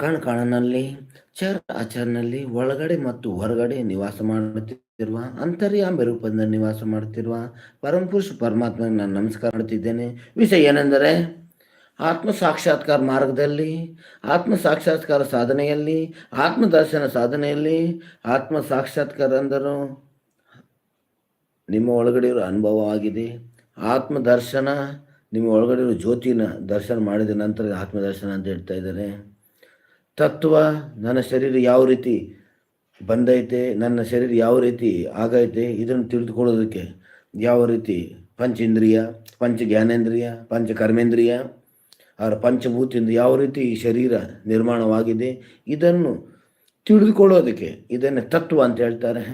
ಕಣ್ಕಾಣನಲ್ಲಿ ಚರ್ ಆಚರ್ನಲ್ಲಿ ಒಳಗಡೆ ಮತ್ತು ಹೊರಗಡೆ ನಿವಾಸ ಮಾಡುತ್ತಿರುವ, ಅಂತರ್ಯಾಮ ರೂಪದಿಂದ ನಿವಾಸ ಮಾಡುತ್ತಿರುವ ಪರಮಪುರುಷ ಪರಮಾತ್ಮನಿಗೆ ನಾನು ನಮಸ್ಕಾರ ಮಾಡುತ್ತಿದ್ದೇನೆ. ವಿಷಯ ಏನೆಂದರೆ ಆತ್ಮ ಸಾಕ್ಷಾತ್ಕಾರ ಮಾರ್ಗದಲ್ಲಿ ಆತ್ಮ ಸಾಕ್ಷಾತ್ಕಾರ ಸಾಧನೆಯಲ್ಲಿ, ಆತ್ಮದರ್ಶನ ಸಾಧನೆಯಲ್ಲಿ ಆತ್ಮ ಸಾಕ್ಷಾತ್ಕಾರ ಅಂದರು ನಿಮ್ಮ ಒಳಗಡೆ ಇರೋ ಅನುಭವವಾಗಿದೆ ಆತ್ಮದರ್ಶನ ನಿಮ್ಮ ಒಳಗಡೆ ಜ್ಯೋತಿನ ದರ್ಶನ ಮಾಡಿದ ನಂತರ ಆತ್ಮದರ್ಶನ ಅಂತ ಹೇಳ್ತಾ ಇದ್ದಾರೆ ತತ್ವ ನನ್ನ ಶರೀರ ಯಾವ ರೀತಿ ಬಂದೈತೆ, ನನ್ನ ಶರೀರ ಯಾವ ರೀತಿ ಆಗೈತೆ, ಇದನ್ನು ತಿಳಿದುಕೊಳ್ಳೋದಕ್ಕೆ ಯಾವ ರೀತಿ ಪಂಚೇಂದ್ರಿಯ ಪಂಚ ಜ್ಞಾನೇಂದ್ರಿಯ ಪಂಚ ಕರ್ಮೇಂದ್ರಿಯ ಅವರ ಪಂಚಭೂತಿಯಿಂದ ಯಾವ ರೀತಿ ಈ ಶರೀರ ನಿರ್ಮಾಣವಾಗಿದೆ, ಇದನ್ನು ತಿಳಿದುಕೊಳ್ಳೋದಕ್ಕೆ ಇದನ್ನು ತತ್ವ ಅಂತ ಹೇಳ್ತಾರೆ.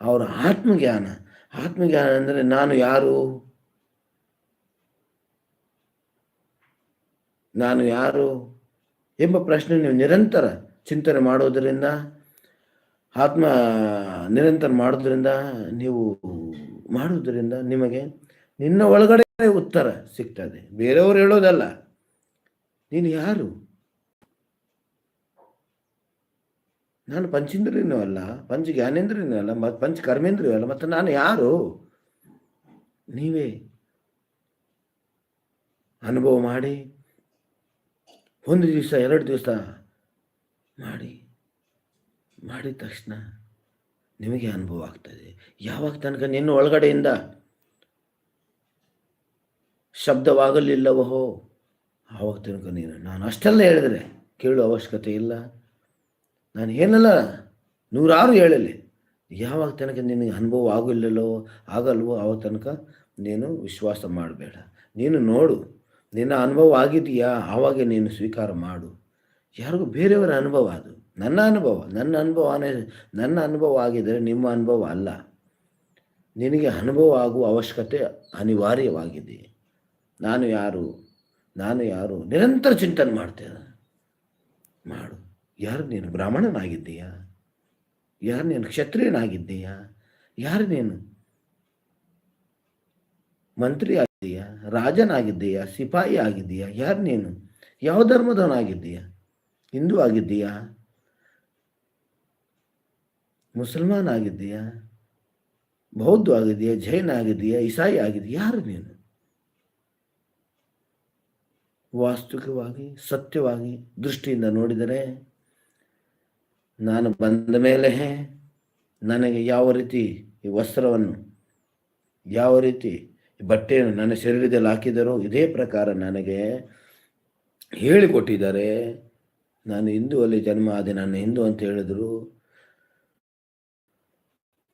ಅವರ ಆತ್ಮಜ್ಞಾನ ಆತ್ಮಜ್ಞಾನ ಅಂದರೆ ನಾನು ಯಾರು? ನಾನು ಯಾರು ಎಂಬ ಪ್ರಶ್ನೆ ನೀವು ನಿರಂತರ ಚಿಂತನೆ ಮಾಡೋದರಿಂದ, ಆತ್ಮ ನಿರಂತರ ಮಾಡೋದ್ರಿಂದ, ನೀವು ಮಾಡೋದ್ರಿಂದ ನಿಮಗೆ ನಿನ್ನ ಒಳಗಡೆ ಉತ್ತರ ಸಿಗ್ತದೆ. ಬೇರೆಯವರು ಹೇಳೋದಲ್ಲ. ನೀನು ಯಾರು? ನಾನು ಪಂಚೇಂದ್ರಿಯನೂ ಅಲ್ಲ, ಪಂಚ ಜ್ಞಾನೇಂದ್ರಿಯನೂ ಅಲ್ಲ ಮತ್ತು ಪಂಚ ಕರ್ಮೇಂದ್ರಿಯೂ ಅಲ್ಲ, ಮತ್ತು ನಾನು ಯಾರು? ನೀವೇ ಅನುಭವ ಮಾಡಿ ಒಂದು ದಿವಸ, ಎರಡು ದಿವಸ ಮಾಡಿ, ಮಾಡಿದ ತಕ್ಷಣ ನಿಮಗೆ ಅನುಭವ ಆಗ್ತದೆ ಯಾವಾಗ ತನಕ ನಿನ್ನ ಒಳಗಡೆಯಿಂದ ಶಬ್ದವಾಗಲಿಲ್ಲವಹೋ ಆವಾಗ ತನಕ ನೀನು ನಾನು ಅಷ್ಟೆಲ್ಲ ಹೇಳಿದರೆ ಕೇಳೋ ಅವಶ್ಯಕತೆ ಇಲ್ಲ. ನಾನು ಏನಲ್ಲ, ನೂರಾರು ಹೇಳಲಿ. ಯಾವಾಗ ತನಕ ನಿನಗೆ ಅನುಭವ ಆಗಿಲ್ಲಲ್ಲೋ, ಆಗಲ್ವೋ, ಆವಾಗ ತನಕ ನೀನು ವಿಶ್ವಾಸ ಮಾಡಬೇಡ. ನೀನು ನೋಡು. ನಿನ್ನ ಅನುಭವ ಆಗಿದೆಯಾ? ಆವಾಗ ನೀನು ಸ್ವೀಕಾರ ಮಾಡು. ಯಾರಿಗೂ ಬೇರೆಯವರ ಅನುಭವ ಅದು. ನನ್ನ ಅನುಭವ, ನನ್ನ ಅನುಭವನೇ ನನ್ನ ಅನುಭವ ಆಗಿದ್ದರೆ ನಿಮ್ಮ ಅನುಭವ ಅಲ್ಲ. ನಿನಗೆ ಅನುಭವ ಆಗುವ ಅವಶ್ಯಕತೆ ಅನಿವಾರ್ಯವಾಗಿದೆ. ನಾನು ಯಾರು? ನಾನು ಯಾರು? ನಿರಂತರ ಚಿಂತನೆ ಮಾಡ್ತೇನೆ. ಮಾಡು. ಯಾರು ನೀನು? ಬ್ರಾಹ್ಮಣನಾಗಿದ್ದೀಯಾ? ಯಾರು ನೀನು? ಕ್ಷತ್ರಿಯನಾಗಿದ್ದೀಯಾ? ಯಾರು ನೀನು? ಮಂತ್ರಿ ಆಗಿದ್ದೀಯಾ? ರಾಜನಾಗಿದ್ದೀಯಾ? ಸಿಪಾಯಿ ಆಗಿದ್ದೀಯಾ? ಯಾರು ನೀನು? ಯಾವ ಧರ್ಮದವನಾಗಿದ್ದೀಯಾ? ಹಿಂದೂ ಆಗಿದ್ದೀಯಾ? ಮುಸಲ್ಮಾನ್ ಆಗಿದ್ದೀಯಾ? ಬೌದ್ಧ ಆಗಿದೆಯಾ ಜೈನ ಆಗಿದೆಯಾ ಇಸಾಯಿ ಆಗಿದೆಯಾ ಯಾರು ನೀನು? ವಾಸ್ತವಿಕವಾಗಿ ಸತ್ಯವಾಗಿ ದೃಷ್ಟಿಯಿಂದ ನೋಡಿದರೆ ನಾನು ಬಂದ ಮೇಲೆ ನನಗೆ ಯಾವ ರೀತಿ ಈ ವಸ್ತ್ರವನ್ನು, ಯಾವ ರೀತಿ ಬಟ್ಟೆಯನ್ನು ನನ್ನ ಶರೀರದಲ್ಲಿ ಹಾಕಿದರು ಇದೇ ಪ್ರಕಾರ ನನಗೆ ಹೇಳಿಕೊಟ್ಟಿದ್ದಾರೆ. ನಾನು ಹಿಂದೂ ಅಲ್ಲಿ ಜನ್ಮ ಆದ, ನಾನು ಹಿಂದೂ ಅಂತ ಹೇಳಿದ್ರು.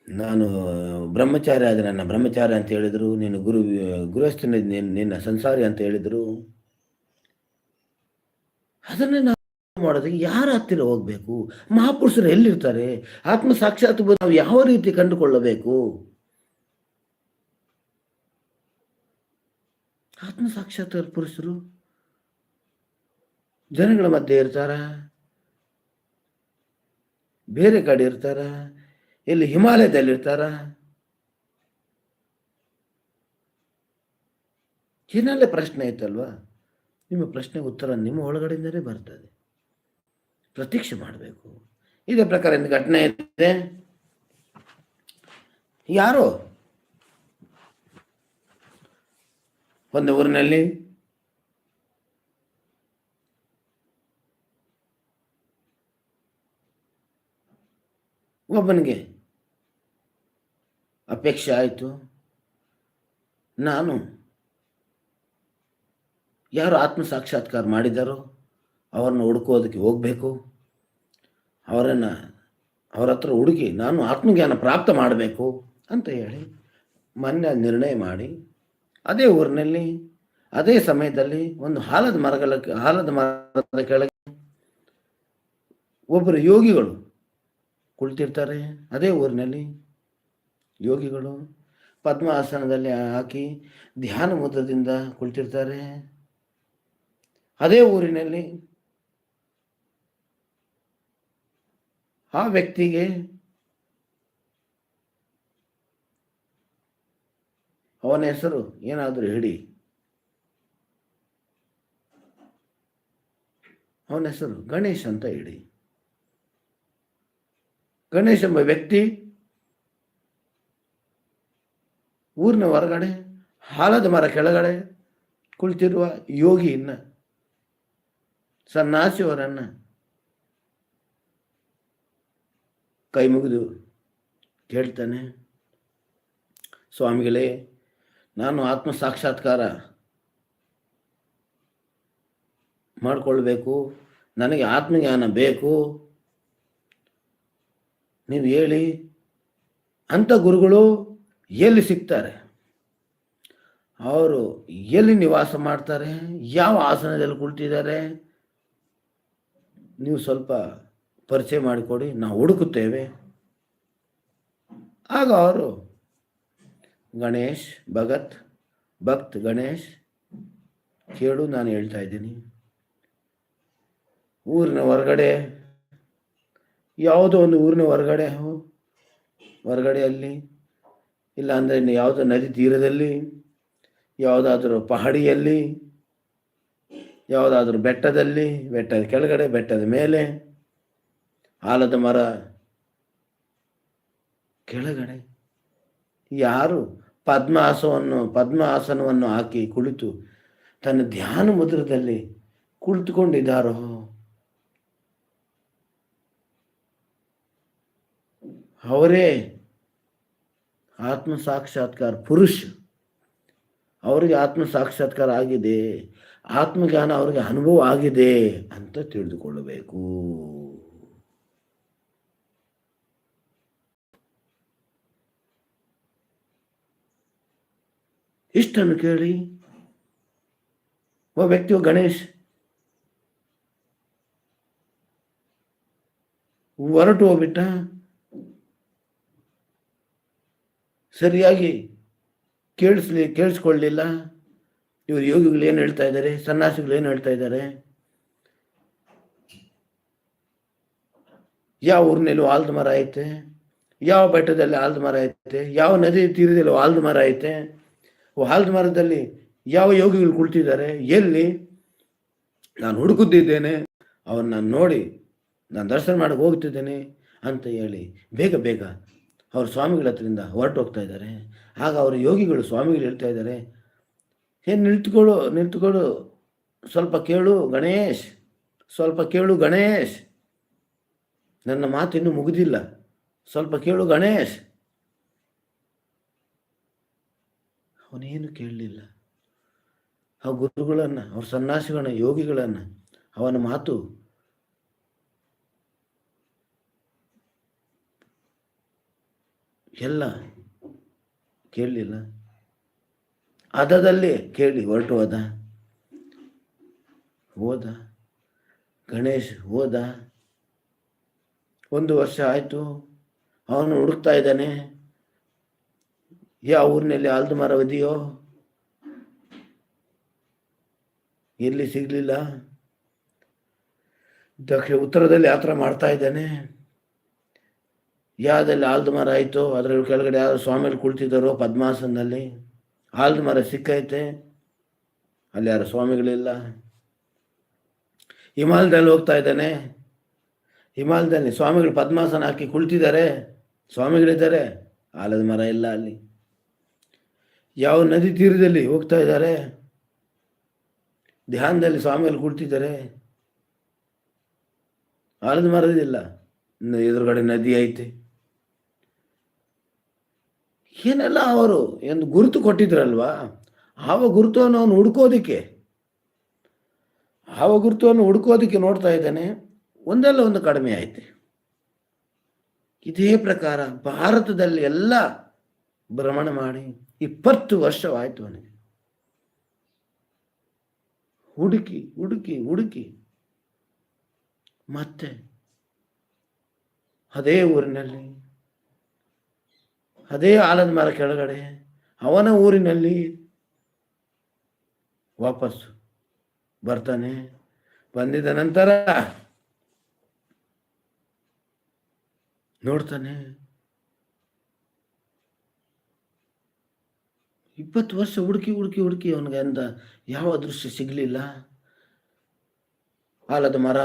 ನಾನು ಬ್ರಹ್ಮಚಾರಿ ಆದ, ನನ್ನ ಬ್ರಹ್ಮಚಾರಿ ಅಂತ ಹೇಳಿದರು. ನೀನು ಗುರು, ಗೃಹಸ್ಥನ ನಿನ್ನ ಸಂಸಾರಿ ಅಂತ ಹೇಳಿದರು. ಅದನ್ನೇ ನಾವು ಮಾಡೋದಕ್ಕೆ ಯಾರ ಹತ್ತಿರ ಹೋಗ್ಬೇಕು? ಮಹಾಪುರುಷರು ಎಲ್ಲಿರ್ತಾರೆ? ಆತ್ಮ ಸಾಕ್ಷಾತ್ ನಾವು ಯಾವ ರೀತಿ ಕಂಡುಕೊಳ್ಳಬೇಕು? ಆತ್ಮ ಸಾಕ್ಷಾತ್ ಪುರುಷರು ಜನಗಳ ಮಧ್ಯೆ ಇರ್ತಾರ, ಬೇರೆ ಕಡೆ ಇರ್ತಾರ ಇಲ್ಲಿ ಹಿಮಾಲಯದಲ್ಲಿ ಇರ್ತಾರ. ಏನಲ್ಲ ಪ್ರಶ್ನೆ ಐತಲ್ವಾ ನಿಮ್ಮ ಪ್ರಶ್ನೆ ಉತ್ತರ ನಿಮ್ಮ ಒಳಗಡೆಯಿಂದಲೇ ಬರ್ತದೆ. ಪ್ರತೀಕ್ಷೆ ಮಾಡಬೇಕು. ಇದೇ ಪ್ರಕಾರ ಘಟನೆ ಇದೆ. ಯಾರೋ ಒಂದು ಊರಿನಲ್ಲಿ ಒಬ್ಬನಿಗೆ ಅಪೇಕ್ಷೆ ಆಯಿತು. ನಾನು ಯಾರು ಆತ್ಮ ಸಾಕ್ಷಾತ್ಕಾರ ಮಾಡಿದ್ದಾರೋ ಅವರನ್ನು ಹುಡುಕೋದಕ್ಕೆ ಹೋಗಬೇಕು. ಅವರನ್ನು ಅವರ ಹತ್ರ ಹುಡುಕಿ ನಾನು ಆತ್ಮಜ್ಞಾನ ಪ್ರಾಪ್ತ ಮಾಡಬೇಕು ಅಂತ ಹೇಳಿ ಮೊನ್ನೆ ನಿರ್ಣಯ ಮಾಡಿ ಅದೇ ಊರಿನಲ್ಲಿ, ಅದೇ ಸಮಯದಲ್ಲಿ ಒಂದು ಹಾಲದ ಮರಗಳ, ಹಾಲದ ಮರದ ಕೆಳಗೆ ಒಬ್ಬರು ಯೋಗಿಗಳು ಕುಳಿತಿರ್ತಾರೆ. ಅದೇ ಊರಿನಲ್ಲಿ ಯೋಗಿಗಳು ಪದ್ಮಾಸನದಲ್ಲಿ ಹಾಕಿ ಧ್ಯಾನ ಮುದ್ರದಿಂದ ಕುಳಿತಿರ್ತಾರೆ. ಅದೇ ಊರಿನಲ್ಲಿ ಆ ವ್ಯಕ್ತಿಗೆ ಅವನ ಹೆಸರು ಏನಾದರೂ ಹೇಳಿ ಅವನ ಹೆಸರು ಗಣೇಶ್ ಅಂತ ಹೇಳಿ ಗಣೇಶ್ ಎಂಬ ವ್ಯಕ್ತಿ ಊರಿನ ಹೊರಗಡೆ, ಹಾಲದ ಮರ ಕೆಳಗಡೆ ಕುಳಿತಿರುವ ಯೋಗಿಯನ್ನ, ಸನ್ನಾಸಿಯವರನ್ನ ಕೈ ಮುಗಿದು ಕೇಳ್ತಾನೆ, ಸ್ವಾಮಿಗಳೇ ನಾನು ಆತ್ಮ ಸಾಕ್ಷಾತ್ಕಾರ ಮಾಡಿಕೊಳ್ಬೇಕು, ನನಗೆ ಆತ್ಮಜ್ಞಾನ ಬೇಕು. ನೀವು ಹೇಳಿ, ಅಂಥ ಗುರುಗಳು ಎಲ್ಲಿ ಸಿಗ್ತಾರೆ? ಅವರು ಎಲ್ಲಿ ನಿವಾಸ ಮಾಡ್ತಾರೆ? ಯಾವ ಆಸನದಲ್ಲಿ ಕುಳಿತಿದ್ದಾರೆ? ನೀವು ಸ್ವಲ್ಪ ಪರಿಚಯ ಮಾಡಿಕೊಡಿ, ನಾವು ಹುಡುಕುತ್ತೇವೆ. ಆಗ ಅವರು ಗಣೇಶ್, ಭಗತ್, ಭಕ್ತ್ ಗಣೇಶ್. ಕೇಳು, ನಾನು ಹೇಳ್ತಾ ಇದ್ದೀನಿ. ಊರಿನ ಹೊರಗಡೆ, ಯಾವುದೋ ಒಂದು ಊರಿನ ಹೊರಗಡೆ, ಹೊರಗಡೆಯಲ್ಲಿ ಇಲ್ಲ ಅಂದರೆ ಇನ್ನು ಯಾವುದೋ ನದಿ ತೀರದಲ್ಲಿ, ಯಾವುದಾದ್ರೂ ಪಹಡಿಯಲ್ಲಿ, ಯಾವುದಾದ್ರೂ ಬೆಟ್ಟದಲ್ಲಿ, ಬೆಟ್ಟದ ಕೆಳಗಡೆ, ಬೆಟ್ಟದ ಮೇಲೆ, ಆಲದ ಮರ, ಕೆಳಗಡೆ. ಯಾರು ಪದ್ಮಾಸವನ್ನು, ಪದ್ಮಾಸನವನ್ನು ಹಾಕಿ ಕುಳಿತು ತನ್ನ ಧ್ಯಾನ ಮುದ್ರದಲ್ಲಿ ಕುಳಿತುಕೊಂಡಿದ್ದಾರೋ? ಅವರೇ ಆತ್ಮ ಸಾಕ್ಷಾತ್ಕಾರ ಪುರುಷ. ಅವರಿಗೆ ಆತ್ಮ ಸಾಕ್ಷಾತ್ಕಾರ ಆಗಿದೆ. ಆತ್ಮಜ್ಞಾನ ಅವರಿಗೆ ಅನುಭವ ಆಗಿದೆ ಅಂತ ತಿಳಿದುಕೊಳ್ಳಬೇಕು. ಇಷ್ಟನ್ನು ಕೇಳಿ ಒಬ್ಬ ವ್ಯಕ್ತಿಯು ಗಣೇಶ್, ಹೊರಟು ಹೋಗ್ಬಿಟ್ಟ. ಸರಿಯಾಗಿ ಕೇಳಿಸ್ಲಿ ಕೇಳಿಸ್ಕೊಳ್ಳಲಿಲ್ಲ ಇವರು ಯೋಗಿಗಳು ಏನು ಹೇಳ್ತಾ ಇದ್ದಾರೆ, ಸನ್ಯಾಸಿಗಳು ಏನು ಹೇಳ್ತಾ ಇದ್ದಾರೆ? ಯಾವ ಊರಿನಲ್ಲೂ ಆಲ್ದ ಮರ ಐತೆ, ಯಾವ ಬೆಟ್ಟದಲ್ಲಿ ಆಲ್ದ ಮರ ಐತೆ, ಯಾವ ನದಿ ತೀರದಲ್ಲಿ ಆಲ್ದ ಮರ ಐತೆ. ಆಲ್ದ ಮರದಲ್ಲಿ ಯಾವ ಯೋಗಿಗಳು ಕುಳಿತಿದ್ದಾರೆ? ಎಲ್ಲಿ? ನಾನು ಹುಡುಕುತ್ತಿದ್ದೇನೆ. ಅವನ್ನ ನೋಡಿ ನಾನು ದರ್ಶನ ಮಾಡಕ್ಕೆ ಹೋಗ್ತಿದ್ದೇನೆ ಅಂತ ಹೇಳಿ ಬೇಗ ಬೇಗ ಅವ್ರ ಸ್ವಾಮಿಗಳ ಹತ್ರದಿಂದ ಹೊರಟು ಹೋಗ್ತಾ ಇದ್ದಾರೆ. ಆಗ ಅವರು ಯೋಗಿಗಳು ಸ್ವಾಮಿಗಳು ಹೇಳ್ತಾ ಇದ್ದಾರೆ ಏನು ನಿಂತ್ಕೊಳ್ಳು ನಿಂತ್ಕೊಳ್ಳು. ಸ್ವಲ್ಪ ಕೇಳು ಗಣೇಶ್, ಸ್ವಲ್ಪ ಕೇಳು ಗಣೇಶ್. ನನ್ನ ಮಾತು ಇನ್ನೂ ಮುಗಿದಿಲ್ಲ. ಸ್ವಲ್ಪ ಕೇಳು ಗಣೇಶ್. ಅವನೇನು ಕೇಳಲಿಲ್ಲ. ಆ ಗುರುಗಳನ್ನು, ಅವ್ರ ಸನ್ಯಾಸಿಗಳನ್ನ ಯೋಗಿಗಳನ್ನು, ಅವನ ಮಾತು ಎಲ್ಲ ಕೇಳಲಿಲ್ಲ. ಅದದಲ್ಲಿ ಕೇಳಿ, ಹೊರಟು ಹೋದ. ಹೋದ. ಗಣೇಶ್ ಹೋದ. ಒಂದು ವರ್ಷ ಆಯಿತು. ಅವನು ಹುಡುಕ್ತಾ ಇದ್ದಾನೆ. ಯಾವ ಊರಿನಲ್ಲಿ ಆಲ್ದು ಮರ ಇದೆಯೋ? ಎಲ್ಲಿ ಸಿಗಲಿಲ್ಲ? ದಕ್ಷಿಣ ಉತ್ತರದಲ್ಲಿ ಯಾತ್ರ ಮಾಡ್ತಾ ಇದ್ದಾನೆ. ಯಾವ್ದಲ್ಲಿ ಆಲ್ದು ಮರ ಆಯಿತು ಅದರ ಕೆಳಗಡೆ ಯಾರು ಸ್ವಾಮಿಗಳು ಕುಳಿತಿದ್ದಾರೋ ಪದ್ಮಾಸನದಲ್ಲಿ ಆಲ್ದು ಮರ ಸಿಕ್ಕೈತೆ? ಅಲ್ಲಿ ಯಾರು ಸ್ವಾಮಿಗಳಿಲ್ಲ? ಹಿಮಾಲಯದಲ್ಲಿ ಹೋಗ್ತಾ ಇದ್ದಾನೆ. ಹಿಮಾಲಯದಲ್ಲಿ ಸ್ವಾಮಿಗಳು ಪದ್ಮಾಸನ ಹಾಕಿ ಕುಳಿತಿದ್ದಾರೆ. ಸ್ವಾಮಿಗಳಿದ್ದಾರೆ. ಆಲದ ಮರ ಇಲ್ಲ ಅಲ್ಲಿ. ಯಾವ ನದಿ ತೀರದಲ್ಲಿ ಹೋಗ್ತಾ ಇದ್ದಾರೆ? ಧ್ಯಾನದಲ್ಲಿ ಸ್ವಾಮಿಯಲ್ಲಿ ಕೂಡ್ತಿದ್ದಾರೆ ಆಲದ ಮರದಿಲ್ಲ. ಎದುರುಗಡೆ ನದಿ ಐತೆ. ಏನೆಲ್ಲ ಅವರು ಒಂದು ಗುರುತು ಕೊಟ್ಟಿದ್ರಲ್ವಾ? ಆವ ಗುರುತನ್ನು ಅವನು ಹುಡ್ಕೋದಕ್ಕೆ. ಆವ ಗುರುತನ್ನು ಹುಡ್ಕೋದಿಕ್ಕೆ ನೋಡ್ತಾ ಇದ್ದಾನೆ. ಒಂದಲ್ಲ ಒಂದು ಕಡಿಮೆ ಐತೆ. ಇದೇ ಪ್ರಕಾರ ಭಾರತದಲ್ಲಿ ಎಲ್ಲ ಭ್ರಮಣ ಮಾಡಿ ಇಪ್ಪತ್ತು ವರ್ಷವಾಯಿತು ಅವನಿಗೆ. ಹುಡುಕಿ ಹುಡುಕಿ ಹುಡುಕಿ. ಮತ್ತೆ ಅದೇ ಊರಿನಲ್ಲಿ, ಅದೇ ಆಲದ ಮರ ಕೆಳಗಡೆ ಅವನ ಊರಿನಲ್ಲಿ ವಾಪಸ್ಸು ಬರ್ತಾನೆ. ಬಂದಿದ ನಂತರ ನೋಡ್ತಾನೆ. ಇಪ್ಪತ್ತು ವರ್ಷ ಹುಡುಕಿ ಹುಡುಕಿ ಹುಡುಕಿ ಅವನಿಗೆ ಅಂದ, ಯಾವ ದೃಶ್ಯ ಸಿಗಲಿಲ್ಲ? ಆಲದ ಮರ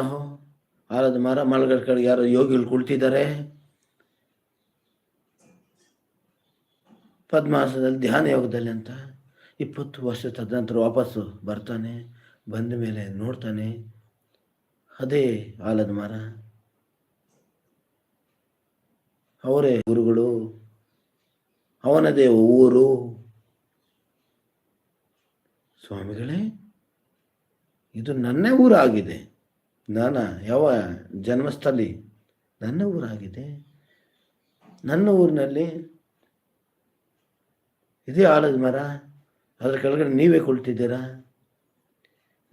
ಆಲದ ಮರ ಮಲಗಡ ಕಡೆ ಯಾರೋ ಯೋಗಿಗಳು ಕುಳಿತಿದ್ದಾರೆ. ಪದ್ಮಾಸನದಲ್ಲಿ ಧ್ಯಾನ ಯೋಗದಲ್ಲಿ ಅಂತ, ಇಪ್ಪತ್ತು ವರ್ಷ ತದನಂತರ ವಾಪಸ್ಸು ಬರ್ತಾನೆ, ಬಂದ ಮೇಲೆ ನೋಡ್ತಾನೆ, ಅದೇ ಆಲದ ಮರ. ಅವರೇ ಗುರುಗಳು, ಅವನದೇ ಊರು ಸ್ವಾಮಿಗಳೇ, ಇದು ನನ್ನ ಊರಾಗಿದೆ. ನಾನ, ಯಾವ ಜನ್ಮಸ್ಥಳಿ? ನನ್ನ ಊರಾಗಿದೆ. ನನ್ನ ಊರಿನಲ್ಲಿ ಇದೇ ಆಲದ ಮರ, ಅದರ ಕೆಳಗಡೆ ನೀವೇ ಕುಳಿತಿದ್ದೀರಾ?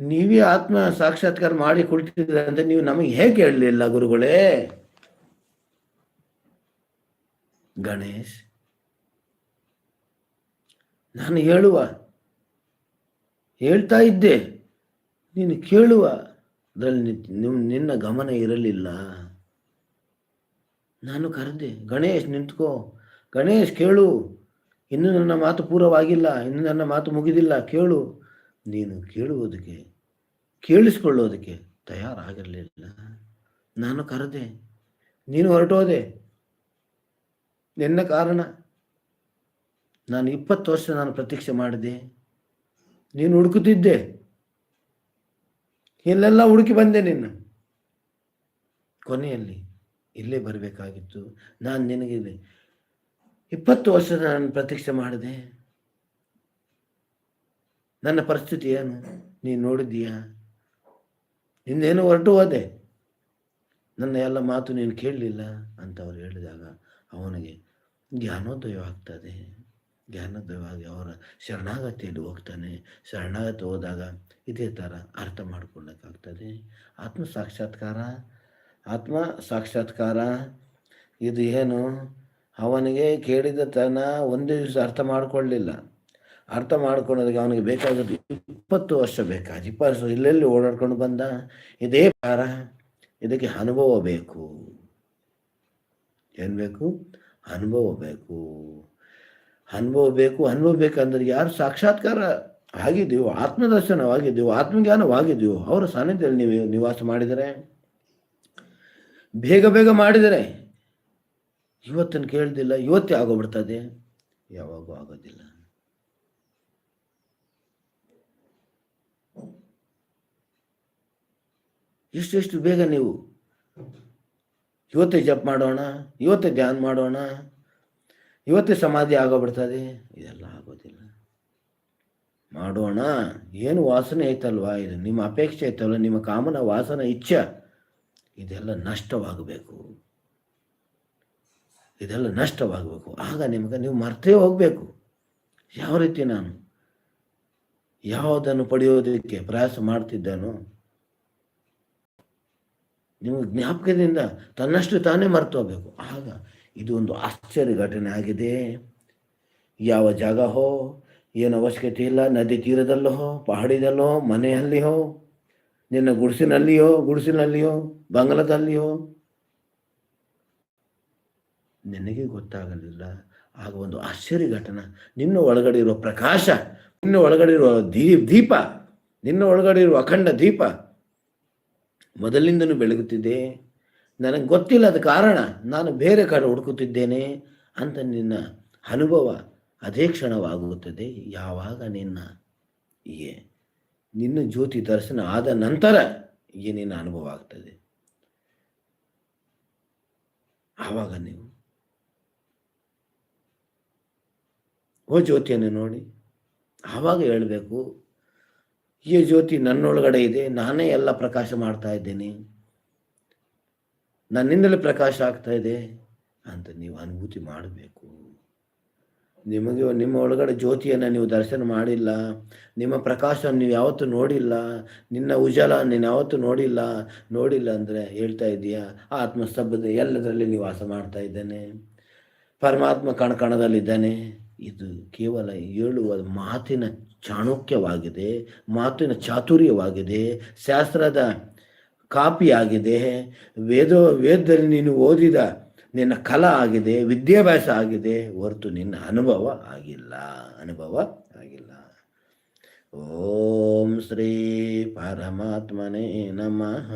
ನೀವೇ ಆತ್ಮ ಸಾಕ್ಷಾತ್ಕಾರ ಮಾಡಿ ಕುಳಿತಿದ್ದೀರ ಅಂತ ನೀವು ನಮಗೆ ಹೇಗೆ ಹೇಳಲಿಲ್ಲ ಗುರುಗಳೇ? ಗಣೇಶ್, ನಾನು ಹೇಳುವ ಹೇಳ್ತಾ ಇದ್ದೆ. ನೀನು ಕೇಳುವ. ಅದರಲ್ಲಿ ನಿಮ್ಮ ನಿನ್ನ ಗಮನ ಇರಲಿಲ್ಲ. ನಾನು ಕರೆದೆ, ಗಣೇಶ್ ನಿಂತ್ಕೋ. ಗಣೇಶ್ ಕೇಳು. ಇನ್ನು ನನ್ನ ಮಾತು ಪೂರವಾಗಿಲ್ಲ ಇನ್ನು ನನ್ನ ಮಾತು ಮುಗಿದಿಲ್ಲ. ಕೇಳು. ನೀನು ಕೇಳುವುದಕ್ಕೆ ಕೇಳಿಸ್ಕೊಳ್ಳೋದಕ್ಕೆ ತಯಾರಾಗಿರಲಿಲ್ಲ. ನಾನು ಕರೆದೆ, ನೀನು ಹೊರಟೋದೆ. ನಿನ್ನ ಕಾರಣ. ನಾನು ಇಪ್ಪತ್ತು ವರ್ಷ ನಾನು ಪ್ರತೀಕ್ಷೆ ಮಾಡಿದೆ. ನೀನು ಹುಡುಕುತ್ತಿದ್ದೆ. ಇಲ್ಲೆಲ್ಲ ಹುಡುಕಿ ಬಂದೆ ನಿನ್ನ. ಕೊನೆಯಲ್ಲಿ ಇಲ್ಲೇ ಬರಬೇಕಾಗಿತ್ತು. ನಾನು ನಿನಗೆ ಇಪ್ಪತ್ತು ವರ್ಷ ನಾನು ಪ್ರತೀಕ್ಷೆ ಮಾಡಿದೆ. ನನ್ನ ಪರಿಸ್ಥಿತಿ ಏನು? ನೀನು ನೋಡಿದ್ದೀಯಾ? ನಿನ್ನೇನು ಹೊರಟು ಹೋದೆ? ನನ್ನ ಎಲ್ಲ ಮಾತು ನೀನು ಕೇಳಲಿಲ್ಲ ಅಂತ ಅವ್ರು ಹೇಳಿದಾಗ ಅವನಿಗೆ ಜ್ಞಾನೋದಯ ಆಗ್ತದೆ. ಜ್ಞಾನೋದಯವಾಗಿ ಅವರ ಶರಣಾಗತಿಯಲ್ಲಿ ಹೋಗ್ತಾನೆ, ಶರಣಾಗತಿ ಹೋದಾಗ ಇದೇ ಥರ ಅರ್ಥ ಮಾಡ್ಕೊಳ್ಳೋಕ್ಕಾಗ್ತದೆ ಆತ್ಮ ಸಾಕ್ಷಾತ್ಕಾರ ಆತ್ಮ ಸಾಕ್ಷಾತ್ಕಾರ, ಇದು ಏನು? ಅವನಿಗೆ ಕೇಳಿದ ತನ ಒಂದೇ ದಿವಸ ಅರ್ಥ ಮಾಡಿಕೊಳ್ಳಲಿಲ್ಲ ಅರ್ಥ ಮಾಡ್ಕೊಳ್ಳೋದಕ್ಕೆ ಅವನಿಗೆ ಬೇಕಾಗೋದು ಇಪ್ಪತ್ತು ವರ್ಷ ಬೇಕಾದ ಇಪ್ಪತ್ತು ವರ್ಷ ಇಲ್ಲೆಲ್ಲಿ ಓಡಾಡ್ಕೊಂಡು ಬಂದ? ಇದೇ ಪಾರ ಇದಕ್ಕೆ ಅನುಭವ ಬೇಕು. ಏನು ಬೇಕು? ಅನುಭವ ಬೇಕು. ಅನುಭವ ಬೇಕು, ಅನುಭವ ಬೇಕಂದ್ರೆ ಯಾರು ಸಾಕ್ಷಾತ್ಕಾರ ಆಗಿದ್ದೀವೋ, ಆತ್ಮದರ್ಶನವಾಗಿದ್ದೀವೋ, ಆತ್ಮಜ್ಞಾನವಾಗಿದ್ದೀವೋ, ಅವರ ಸಾನ್ನಿಧ್ಯದಲ್ಲಿ ನೀವು ನಿವಾಸ ಮಾಡಿದರೆ, ಬೇಗ ಬೇಗ ಮಾಡಿದರೆ, ಇವತ್ತನ್ನು ಕೇಳ್ದಿಲ್ಲ, ಇವತ್ತೇ ಆಗೋಗ್ಬಿಡ್ತದೆ. ಯಾವಾಗೂ ಆಗೋದಿಲ್ಲ. ಇಷ್ಟೆಷ್ಟು ಬೇಗ ನೀವು, ಇವತ್ತೇ ಜಪ್ ಮಾಡೋಣ, ಇವತ್ತೇ ಧ್ಯಾನ ಮಾಡೋಣ ಇವತ್ತೇ ಸಮಾಧಿ ಆಗೋಗ್ಬಿಡ್ತದೆ. ಇದೆಲ್ಲ ಆಗೋದಿಲ್ಲ. ಮಾಡೋಣ. ಏನು ವಾಸನೆ ಐತಲ್ವಾ? ಇದು ನಿಮ್ಮ ಅಪೇಕ್ಷೆ ಐತಲ್ವ? ನಿಮ್ಮ ಕಾಮನ ವಾಸನ, ಇಚ್ಛೆ. ಇದೆಲ್ಲ ನಷ್ಟವಾಗಬೇಕು. ಇದೆಲ್ಲ ನಷ್ಟವಾಗಬೇಕು. ಆಗ ನಿಮಗೆ ನೀವು ಮರ್ತೇ ಹೋಗಬೇಕು. ಯಾವ ರೀತಿ ನಾನು? ಯಾವುದನ್ನು ಪಡೆಯೋದಕ್ಕೆ ಪ್ರಯಾಸ ಮಾಡ್ತಿದ್ದೇನೋ? ನಿಮ್ಮ ಜ್ಞಾಪಕದಿಂದ ತನ್ನಷ್ಟು ತಾನೇ ಹೋಗಬೇಕು. ಆಗ ಇದು ಒಂದು ಆಶ್ಚರ್ಯ ಘಟನೆ ಆಗಿದೆ. ಯಾವ ಜಾಗ ಹೋ, ಏನು ಅವಶ್ಯಕತೆ ಇಲ್ಲ. ನದಿ ತೀರದಲ್ಲೋ ಪಹಾಡಿದಲ್ಲೋ ಮನೆಯಲ್ಲಿಯೋ ನಿನ್ನ ಗುಡಿಸಿನಲ್ಲಿಯೋ ಗುಡಿಸಿನಲ್ಲಿಯೋ ಬಂಗಲದಲ್ಲಿಯೋ ನಿನಗೆ ಗೊತ್ತಾಗಲಿಲ್ಲ. ಆಗ ಒಂದು ಆಶ್ಚರ್ಯ ಘಟನೆ. ನಿನ್ನ ಒಳಗಡೆ ಇರುವ ಪ್ರಕಾಶ, ನಿನ್ನ ಒಳಗಡೆ ಇರುವ ದೀ, ದೀಪ, ನಿನ್ನ ಒಳಗಡೆ ಇರುವ ಅಖಂಡ ದೀಪ ಮೊದಲಿಂದನೂ ಬೆಳಗುತ್ತಿದೆ. ನನಗೆ ಗೊತ್ತಿಲ್ಲದ ಕಾರಣ ನಾನು ಬೇರೆ ಕಡೆ ಹುಡುಕುತ್ತಿದ್ದೇನೆ ಅಂತ ನಿನ್ನ ಅನುಭವ ಅದೇ ಕ್ಷಣವಾಗುತ್ತದೆ. ಯಾವಾಗ ನಿನ್ನ ಏ, ನಿನ್ನ ಜ್ಯೋತಿ ದರ್ಶನ ಆದ ನಂತರ ಈ ನಿನ್ನ ಅನುಭವ ಆಗ್ತದೆ. ಆವಾಗ ನೀವು ಓ ಜ್ಯೋತಿಯನ್ನು ನೋಡಿ, ಆವಾಗ ಹೇಳಬೇಕು, ಈ ಜ್ಯೋತಿ ನನ್ನೊಳಗಡೆ ಇದೆ, ನಾನೇ ಎಲ್ಲ ಪ್ರಕಾಶ ಮಾಡ್ತಾ ಇದ್ದೇನೆ. ನನ್ನಿಂದಲೇ ಪ್ರಕಾಶ ಆಗ್ತಾ ಇದೆ ಅಂತ ನೀವು ಅನುಭೂತಿ ಮಾಡಬೇಕು. ನಿಮಗೆ ನಿಮ್ಮ ಒಳಗಡೆ ಜ್ಯೋತಿಯನ್ನು ನೀವು ದರ್ಶನ ಮಾಡಿಲ್ಲ, ನಿಮ್ಮ ಪ್ರಕಾಶವನ್ನು ನೀವು ಯಾವತ್ತೂ ನೋಡಿಲ್ಲ, ನಿನ್ನ ಉಜಾಲ ನೀನು ಯಾವತ್ತೂ ನೋಡಿಲ್ಲ ನೋಡಿಲ್ಲ ಅಂದರೆ ಹೇಳ್ತಾ ಇದೆಯಾ ಆತ್ಮಸ್ತಬ್ಧ ಎಲ್ಲದರಲ್ಲಿ ನಿವಾಸ ಮಾಡ್ತಾ ಇದ್ದಾನೆ. ಪರಮಾತ್ಮ ಕಣಕಣದಲ್ಲಿದ್ದಾನೆ ಇದು ಕೇವಲ ಹೇಳುವ ಮಾತಿನ ಚಾಣಕ್ಯವಾಗಿದೆ, ಮಾತಿನ ಚಾತುರ್ಯವಾಗಿದೆ. ಶಾಸ್ತ್ರದ ಕಾಪಿ ಆಗಿದೆ ವೇದ, ವೇದದಲ್ಲಿ ನೀನು ಓದಿದ ನಿನ್ನ ಕಲಾ ಆಗಿದೆ, ವಿದ್ಯಾಭ್ಯಾಸ ಆಗಿದೆ, ಹೊರತು ನಿನ್ನ ಅನುಭವ ಆಗಿಲ್ಲ ಅನುಭವ ಆಗಿಲ್ಲ. ಓಂ ಶ್ರೀ ಪರಮಾತ್ಮನೇ ನಮಃ.